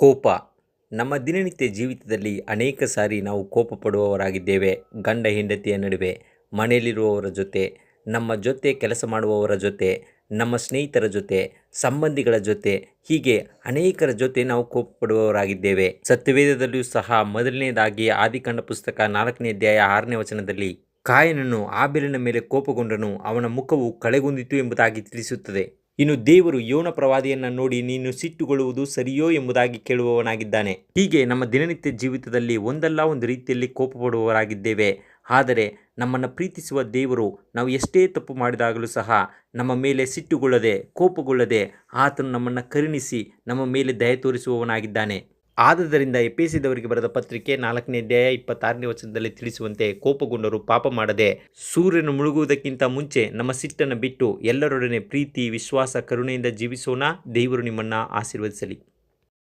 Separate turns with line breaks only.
ಕೋಪ. ನಮ್ಮ ದಿನನಿತ್ಯ ಜೀವಿತದಲ್ಲಿ ಅನೇಕ ಸಾರಿ ನಾವು ಕೋಪ ಪಡುವವರಾಗಿದ್ದೇವೆ ಗಂಡ ಹೆಂಡತಿಯ ನಡುವೆ, ಮನೆಯಲ್ಲಿರುವವರ ಜೊತೆ, ನಮ್ಮ ಜೊತೆ ಕೆಲಸ ಮಾಡುವವರ ಜೊತೆ, ನಮ್ಮ ಸ್ನೇಹಿತರ ಜೊತೆ, ಸಂಬಂಧಿಗಳ ಜೊತೆ, ಹೀಗೆ ಅನೇಕರ ಜೊತೆ ನಾವು ಕೋಪ ಪಡುವವರಾಗಿದ್ದೇವೆ ಸತ್ಯವೇದದಲ್ಲಿಯೂ ಸಹ ಮೊದಲನೇದಾಗಿ ಆದಿಕಂಡ ಪುಸ್ತಕ ನಾಲ್ಕನೇ ಅಧ್ಯಾಯ ಆರನೇ ವಚನದಲ್ಲಿ ಕಾಯನನ್ನು ಆಬೇಲಿನ ಮೇಲೆ ಕೋಪಗೊಂಡನು, ಅವನ ಮುಖವು ಕಳೆಗುಂದಿತು ಎಂಬುದಾಗಿ ತಿಳಿಸುತ್ತದೆ. ಇನ್ನು ದೇವರು ಯೋನ ಪ್ರವಾದಿಯನ್ನ ನೋಡಿ ನೀನು ಸಿಟ್ಟುಗೊಳ್ಳುವುದು ಸರಿಯೋ ಎಂಬುದಾಗಿ ಕೇಳುವವನಾಗಿದ್ದಾನೆ. ಹೀಗೆ ನಮ್ಮ ದಿನನಿತ್ಯ ಜೀವಿತದಲ್ಲಿ ಒಂದಲ್ಲ ಒಂದು ರೀತಿಯಲ್ಲಿ ಕೋಪ ಪಡುವವರಾಗಿದ್ದೇವೆ ಆದರೆ ನಮ್ಮನ್ನು ಪ್ರೀತಿಸುವ ದೇವರು ನಾವು ಎಷ್ಟೇ ತಪ್ಪು ಮಾಡಿದಾಗಲೂ ಸಹ ನಮ್ಮ ಮೇಲೆ ಸಿಟ್ಟುಗೊಳ್ಳದೆ, ಕೋಪಗೊಳ್ಳದೆ ಆತನು ನಮ್ಮನ್ನು ಕರುಣಿಸಿ ನಮ್ಮ ಮೇಲೆ ದಯ ತೋರಿಸುವವನಾಗಿದ್ದಾನೆ. ಆದುದರಿಂದ ಎಪಿಸಿದವರಿಗೆ ಬರೆದ ಪತ್ರಿಕೆ ನಾಲ್ಕನೇ ಅಧ್ಯಾಯ ಇಪ್ಪತ್ತಾರನೇ ವಚನದಲ್ಲಿ ತಿಳಿಸುವಂತೆ ಕೋಪಗೊಂಡರು ಪಾಪ ಮಾಡದೆ ಸೂರ್ಯನು ಮುಳುಗುವುದಕ್ಕಿಂತ ಮುಂಚೆ ನಮ್ಮ ಸಿಟ್ಟನ್ನು ಬಿಟ್ಟು ಎಲ್ಲರೊಡನೆ ಪ್ರೀತಿ, ವಿಶ್ವಾಸ, ಕರುಣೆಯಿಂದ ಜೀವಿಸೋಣ. ದೇವರು ನಿಮ್ಮನ್ನು ಆಶೀರ್ವದಿಸಲಿ.